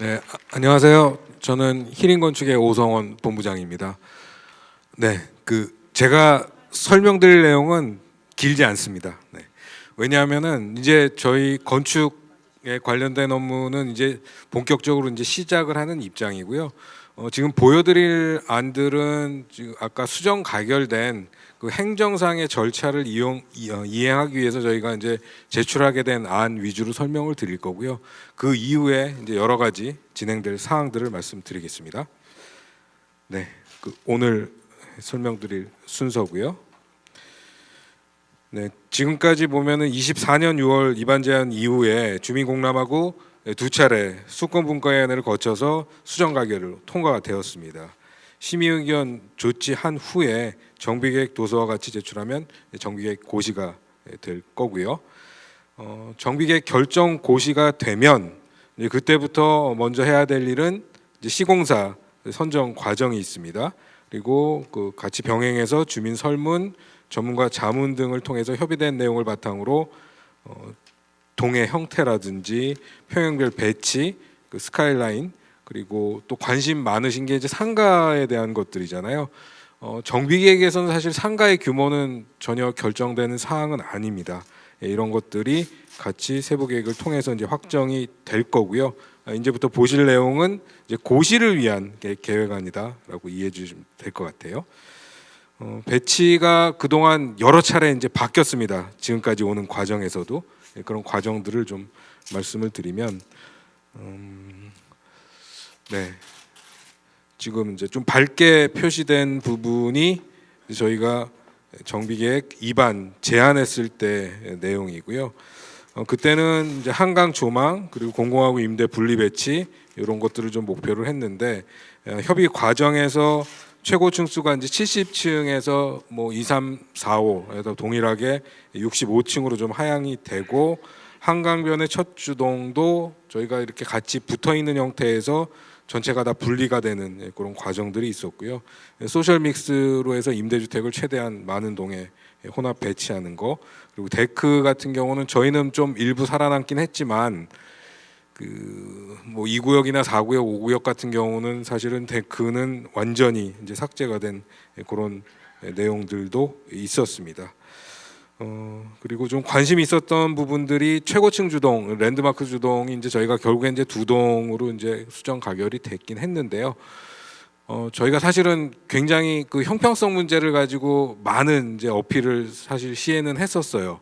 네, 아, 안녕하세요. 저는 히링건축의 오성원 본부장입니다. 네, 그 제가 설명드릴 내용은 길지 않습니다. 네. 왜냐하면은 이제 저희 건축에 관련된 업무는 이제 본격적으로 이제 시작을 하는 입장이고요. 어, 지금 보여드릴 안들은 지금 아까 수정 가결된 그 행정상의 절차를 이용 이, 어, 이행하기 위해서 저희가 이제 제출하게 된 안 위주로 설명을 드릴 거고요. 그 이후에 이제 여러 가지 진행될 사항들을 말씀드리겠습니다. 네, 그 오늘 설명드릴 순서고요. 네, 지금까지 보면은 24년 6월 입안 제한 이후에 주민 공람하고 두 차례 수권 분과위원회를 거쳐서 수정 가결로 통과가 되었습니다. 심의 의견 조치한 후에 정비계획 도서와 같이 제출하면 정비계획 고시가 될 거고요. 어, 정비계획 결정 고시가 되면 그때부터 먼저 해야 될 일은 시공사 선정 과정이 있습니다. 그리고 그 같이 병행해서 주민 설문, 전문가 자문 등을 통해서 협의된 내용을 바탕으로 어, 동의 형태라든지 평형별 배치, 그 스카이라인 그리고 또 관심 많으신 게 이제 상가에 대한 것들이잖아요. 어, 정비계획에서는 사실 상가의 규모는 전혀 결정되는 사항은 아닙니다. 예, 이런 것들이 같이 세부 계획을 통해서 이제 확정이 될 거고요. 아, 이제부터 보실 내용은 이제 고시를 위한 계- 계획안이다라고 이해해 주시면 될 것 같아요. 어, 배치가 그동안 여러 차례 이제 바뀌었습니다. 지금까지 오는 과정에서도 예, 그런 과정들을 좀 말씀을 드리면, 음, 네, 지금 이제 좀 밝게 표시된 부분이 저희가 정비계획 2반 제안했을 때 내용이고요. 어, 그때는 이제 한강 조망 그리고 공공하고 임대 분리 배치 이런 것들을 좀 목표를 했는데 어, 협의 과정에서 최고 층수가 이제 70층에서 뭐 2, 3, 4, 5에서 동일하게 65층으로 좀 하향이 되고 한강변의 첫 주동도 저희가 이렇게 같이 붙어 있는 형태에서 전체가 다 분리가 되는 예, 그런 과정들이 있었고요. 예, 소셜 믹스로 해서 임대주택을 최대한 많은 동에 예, 혼합 배치하는 거 그리고 데크 같은 경우는 저희는 좀 일부 살아남긴 했지만 그뭐 2구역이나 4구역, 5구역 같은 경우는 사실은 데크는 완전히 이제 삭제가 된 예, 그런 예, 내용들도 있었습니다. 어 그리고 좀 관심 있었던 부분들이 최고층 주동, 랜드마크 주동이 이제 저희가 결국에 이제 두 동으로 이제 수정 가결이 됐긴 했는데요. 어 저희가 사실은 굉장히 그 형평성 문제를 가지고 많은 이제 어필을 사실 시에는 했었어요.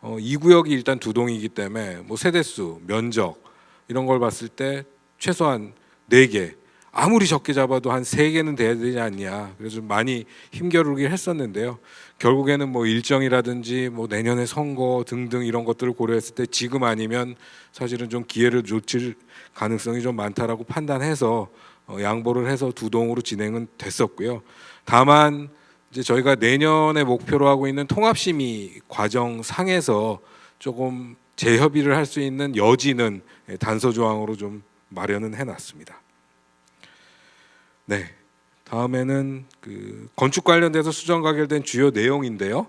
어, 이 구역이 일단 두 동이기 때문에 뭐 세대수, 면적 이런 걸 봤을 때 최소한 네 개, 아무리 적게 잡아도 한세 개는 돼야 되지 않냐. 그래서 좀 많이 힘겨루긴 했었는데요. 결국에는 뭐 일정이라든지 뭐 내년에 선거 등등 이런 것들을 고려했을 때 지금 아니면 사실은 좀 기회를 놓칠 가능성이 좀 많다라고 판단해서 어, 양보를 해서 두 동으로 진행은 됐었고요. 다만 이제 저희가 내년에 목표로 하고 있는 통합심의 과정 상에서 조금 재협의를 할 수 있는 여지는 예, 단서 조항으로 좀 마련은 해놨습니다. 네, 다음에는 그 건축 관련돼서 수정 가결된 주요 내용인데요.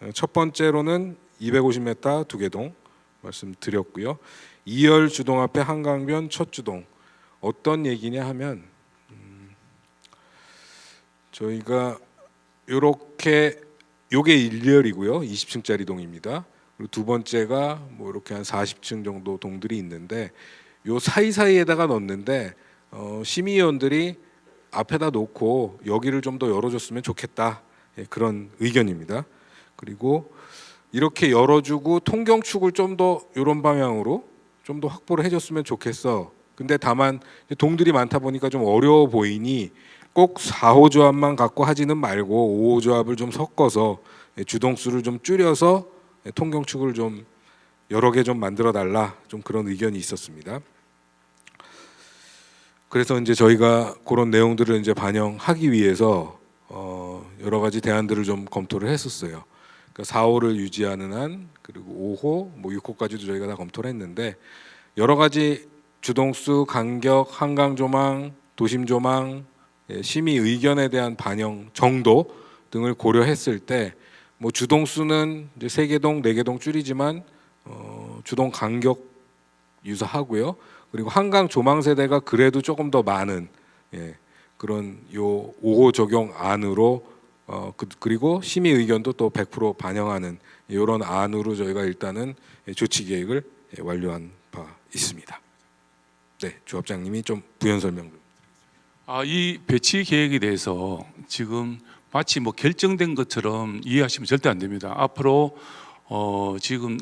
어, 첫 번째로는 250m 두 개동 말씀드렸고요. 2열 주동 앞에 한강변 첫 주동 어떤 얘기냐 하면 음, 저희가 이렇게 요게 1열이고요. 20층짜리 동입니다. 그리고 두 번째가 뭐 이렇게 한 40층 정도 동들이 있는데 요 사이사이에다가 넣는데 어, 심의위원들이 앞에다 놓고 여기를 좀 더 열어줬으면 좋겠다 예, 그런 의견입니다. 그리고 이렇게 열어주고 통경축을 좀 더 이런 방향으로 좀 더 확보를 해줬으면 좋겠어. 근데 다만 동들이 많다 보니까 좀 어려워 보이니 꼭 4호 조합만 갖고 하지는 말고 5호 조합을 좀 섞어서 예, 주동수를 좀 줄여서 예, 통경축을 좀 여러 개 좀 만들어 달라 좀 그런 의견이 있었습니다. 그래서 이제 저희가 그런 내용들을 이제 반영하기 위해서 어 여러 가지 대안들을 좀 검토를 했었어요. 그러니까 4호를 유지하는 한 그리고 5호, 뭐 6호까지도 저희가 다 검토를 했는데 여러 가지 주동수, 간격, 한강 조망, 도심 조망, 예, 심의 의견에 대한 반영 정도 등을 고려했을 때 뭐 주동 수는 이제 세 개동, 네 개동 줄이지만 어 주동 간격 유사하고요. 그리고 한강 조망 세대가 그래도 조금 더 많은 예, 그런 요 5호 적용 안으로 어, 그, 그리고 심의 의견도 또 100% 반영하는 이런 안으로 저희가 일단은 예, 조치 계획을 예, 완료한 바 있습니다. 네, 조합장님이 좀 부연 설명 좀. 아, 이 배치 계획에 대해서 지금 마치 뭐 결정된 것처럼 이해하시면 절대 안 됩니다. 앞으로 어, 지금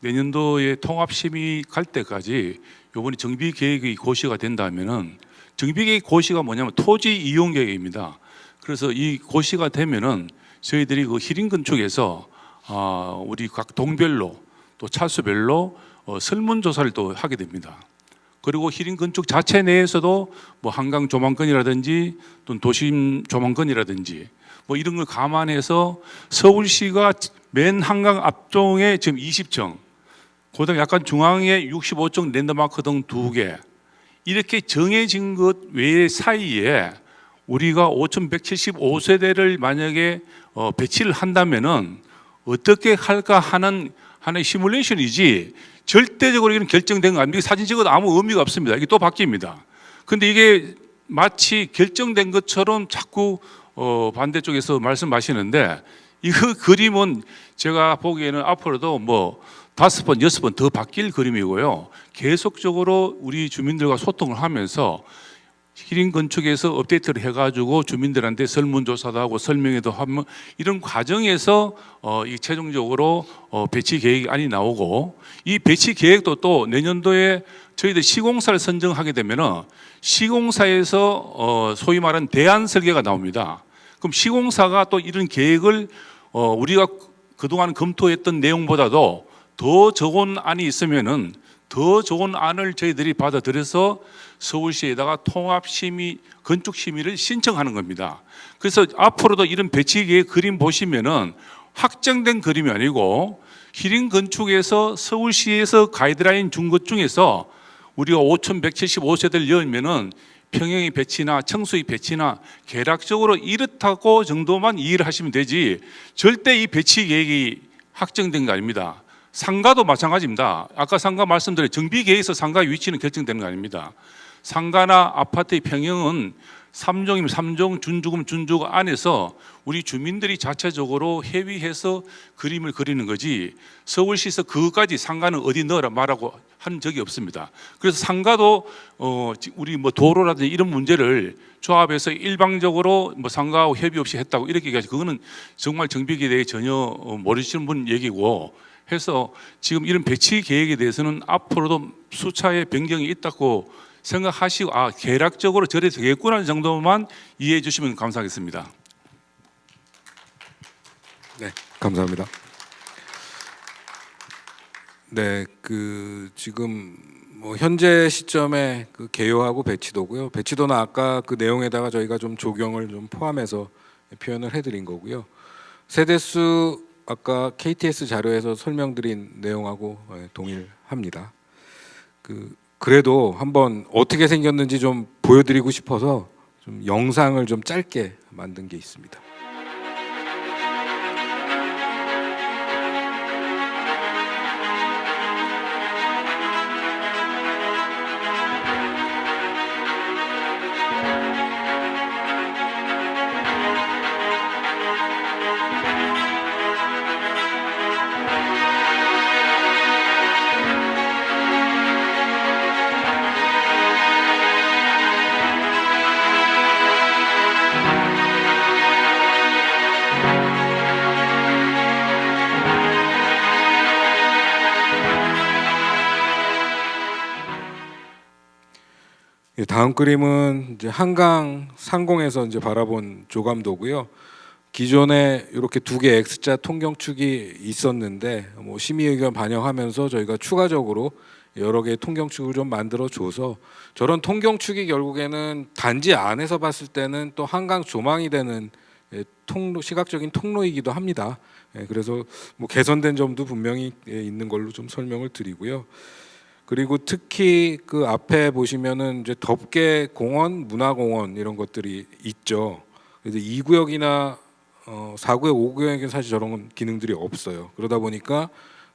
내년도에 통합 심의 갈 때까지 요번에 정비 계획이 고시가 된다면은 정비 계획 고시가 뭐냐면 토지 이용 계획입니다. 그래서 이 고시가 되면은 저희들이 그 히링 건축에서 아, 우리 각 동별로 또 차수별로 어, 설문 조사를 또 하게 됩니다. 그리고 히링 건축 자체 내에서도 뭐 한강 조망권이라든지 또는 도심 조망권이라든지 뭐 이런 걸 감안해서 서울시가 맨 한강 앞쪽에 지금 20층, 그다음 에 약간 중앙에 65층 랜드마크 등 두 개 이렇게 정해진 것 외에 사이에 우리가 5,175세대를 만약에 어, 배치를 한다면은 어떻게 할까 하는 하나의 시뮬레이션이지 절대적으로 이런 결정된 거 아닙니까? 사진 찍어도 아무 의미가 없습니다. 이게 또 바뀝니다. 근데 이게 마치 결정된 것처럼 자꾸 어, 반대쪽에서 말씀하시는데 이거 그림은 제가 보기에는 앞으로도 뭐 다섯 번, 여섯 번 더 바뀔 그림이고요. 계속적으로 우리 주민들과 소통을 하면서 히링 건축에서 업데이트를 해가지고 주민들한테 설문조사도 하고 설명회도 하면 이런 과정에서 어, 이 최종적으로 어, 배치 계획안이 나오고 이 배치 계획도 또 내년도에 저희들 시공사를 선정하게 되면은 시공사에서 어, 소위 말하는 대안 설계가 나옵니다. 그럼 시공사가 또 이런 계획을 어, 우리가 그동안 검토했던 내용보다도 더 좋은 안이 있으면은 더 좋은 안을 저희들이 받아들여서 서울시에다가 통합 심의 건축 심의를 신청하는 겁니다. 그래서 앞으로도 이런 배치 계획 그림 보시면은 확정된 그림이 아니고 히링 건축에서 서울시에서 가이드라인 준 것 중에서 우리가 5,175세대를 열면은 평형의 배치나 청수의 배치나 계략적으로 이렇다고 정도만 이해를 하시면 되지 절대 이 배치 계획이 확정된 거 아닙니다. 상가도 마찬가지입니다. 아까 상가 말씀드린 정비 계획에서 상가 위치는 결정되는 거 아닙니다. 상가나 아파트의 평형은 3종이면 3종, 준주금, 준주금 안에서 우리 주민들이 자체적으로 회의해서 그림을 그리는 거지 서울시에서 그것까지 상가는 어디 넣어라 말하고 한 적이 없습니다. 그래서 상가도 어 지- 우리 뭐 도로라든지 이런 문제를 조합해서 일방적으로 뭐 상가하고 협의 없이 했다고 이렇게 얘기하지 그거는 정말 정비계에 대해 전혀 어, 모르시는 분 얘기고 해서 지금 이런 배치 계획에 대해서는 앞으로도 수차의 변경이 있다고 생각하시고 아 계략적으로 저래 되겠구나 정도만 이해해 주시면 감사하겠습니다. 네, 감사합니다. 네, 그 지금 뭐 현재 시점에 그 개요하고 배치도고요. 배치도는 아까 그 내용에다가 저희가 좀 조경을 좀 포함해서 표현을 해드린 거고요. 세대수 아까 KTS 자료에서 설명드린 내용하고 예, 동일합니다. 그 그래도 한번 어떻게 생겼는지 좀 보여드리고 싶어서 좀 영상을 좀 짧게 만든 게 있습니다. 다음 그림은 이제 한강 상공에서 이제 바라본 조감도고요. 기존에 이렇게 두 개 X자 통경축이 있었는데 뭐 심의 의견 반영하면서 저희가 추가적으로 여러 개의 통경축을 좀 만들어 줘서 저런 통경축이 결국에는 단지 안에서 봤을 때는 또 한강 조망이 되는 예, 통로 시각적인 통로이기도 합니다. 예, 그래서 뭐 개선된 점도 분명히 예, 있는 걸로 좀 설명을 드리고요. 그리고 특히 그 앞에 보시면은 이제 덮개 공원, 문화공원 이런 것들이 있죠. 그래서 2구역이나 어, 4구역, 5구역에는 사실 저런 기능들이 없어요. 그러다 보니까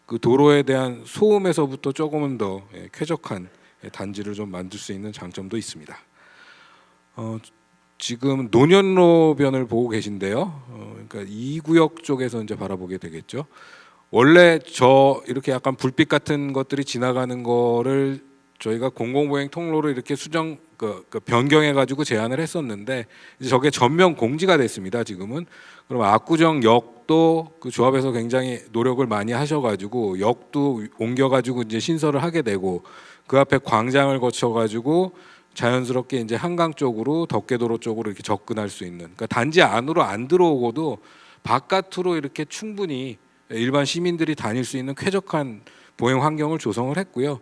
그 도로에 대한 소음에서부터 조금은 더 예, 쾌적한 단지를 좀 만들 수 있는 장점도 있습니다. 어, 지금 노년로변을 보고 계신데요. 어, 그러니까 이 구역 쪽에서 이제 바라보게 되겠죠. 원래 저 이렇게 약간 불빛 같은 것들이 지나가는 거를 저희가 공공보행 통로를 이렇게 수정 그, 그 변경해 가지고 제안을 했었는데 이제 저게 전면 공지가 됐습니다. 지금은 그럼 압구정 역도 그 조합에서 굉장히 노력을 많이 하셔가지고 역도 옮겨가지고 이제 신설을 하게 되고 그 앞에 광장을 거쳐가지고 자연스럽게 이제 한강 쪽으로 덕계도로 쪽으로 이렇게 접근할 수 있는 그러니까 단지 안으로 안 들어오고도 바깥으로 이렇게 충분히 일반 시민들이 다닐 수 있는 쾌적한 보행 환경을 조성을 했고요.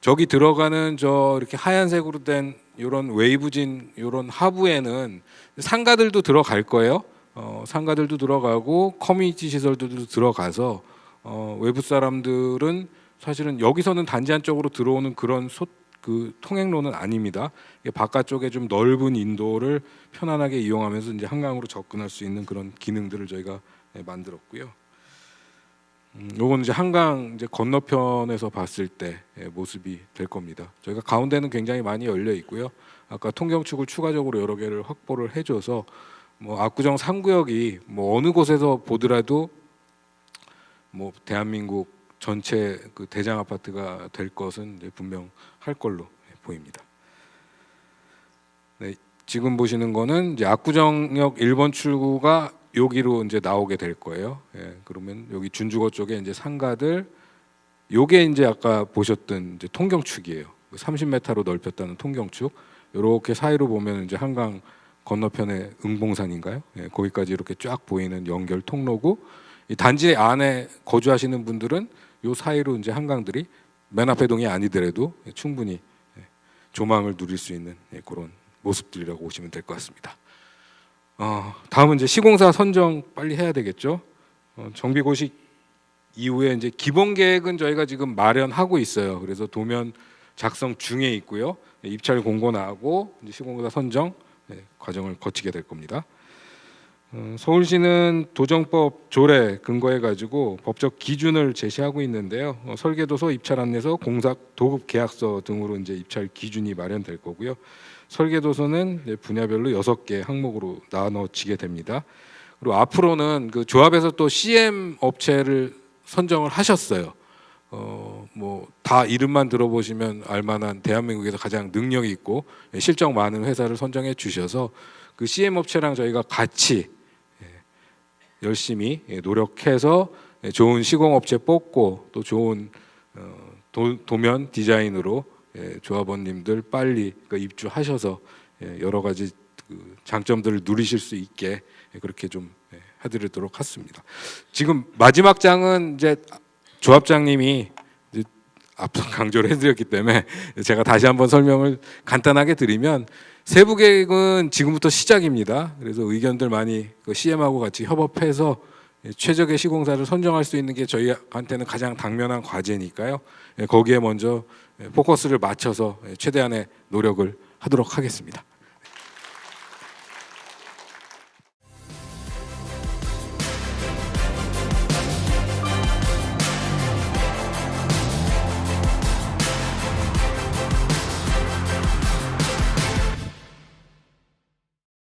저기 들어가는 저 이렇게 하얀색으로 된 이런 웨이브진 이런 하부에는 상가들도 들어갈 거예요. 어, 상가들도 들어가고 커뮤니티 시설들도 들어가서 어, 외부 사람들은 사실은 여기서는 단지 한쪽으로 들어오는 그런 소, 그 통행로는 아닙니다. 바깥쪽에 좀 넓은 인도를 편안하게 이용하면서 이제 한강으로 접근할 수 있는 그런 기능들을 저희가 예, 만들었고요. 음, 요건 이제 한강 이제 건너편에서 봤을 때 예, 모습이 될 겁니다. 저희가 가운데는 굉장히 많이 열려 있고요. 아까 통경축을 추가적으로 여러 개를 확보를 해줘서 뭐 압구정 3구역이 뭐 어느 곳에서 보더라도 뭐 대한민국 전체 그 대장 아파트가 될 것은 이제 분명 할 걸로 보입니다. 네, 지금 보시는 거는 이제 압구정역 1번 출구가 여기로 이제 나오게 될 거예요. 예, 그러면 여기 준주거 쪽에 이제 상가들 요게 이제 아까 보셨던 이제 통경축이에요. 30m로 넓혔다는 통경축. 요렇게 사이로 보면 이제 한강 건너편에 응봉산인가요? 예, 거기까지 이렇게 쫙 보이는 연결 통로고 이 단지 안에 거주하시는 분들은 요 사이로 이제 한강들이 맨 앞에 동이 아니더라도 충분히 예, 조망을 누릴 수 있는 예, 그런 모습들이라고 보시면 될 것 같습니다. 어, 다음은 이제 시공사 선정 빨리 해야 되겠죠. 어, 정비 고시 이후에 이제 기본 계획은 저희가 지금 마련하고 있어요. 그래서 도면 작성 중에 있고요. 예, 입찰 공고 나고 이제 시공사 선정 예, 과정을 거치게 될 겁니다. 어, 서울시는 도정법 조례 근거해 가지고 법적 기준을 제시하고 있는데요. 어, 설계도서, 입찰 안내서, 공사 도급 계약서 등으로 이제 입찰 기준이 마련될 거고요. 설계도서는 분야별로 여섯 개 항목으로 나눠지게 됩니다. 그리고 앞으로는 그 조합에서 또 CM 업체를 선정을 하셨어요. 어, 뭐 다 이름만 들어보시면 알만한 대한민국에서 가장 능력이 있고 예, 실적 많은 회사를 선정해 주셔서 그 CM 업체랑 저희가 같이 예, 열심히 예, 노력해서 예, 좋은 시공업체 뽑고 또 좋은 어, 도, 도면 디자인으로 예, 조합원님들 빨리 그 입주하셔서 예, 여러 가지 그 장점들을 누리실 수 있게 예, 그렇게 좀 예, 해드리도록 하겠습니다. 지금 마지막 장은 이제 조합장님이 앞서 강조를 해드렸기 때문에 제가 다시 한번 설명을 간단하게 드리면 세부 계획은 지금부터 시작입니다. 그래서 의견들 많이 그 CM하고 같이 협업해서 최적의 시공사를 선정할 수 있는 게 저희한테는 가장 당면한 과제니까요. 예, 거기에 먼저 포커스를 맞춰서 최대한의 노력을 하도록 하겠습니다.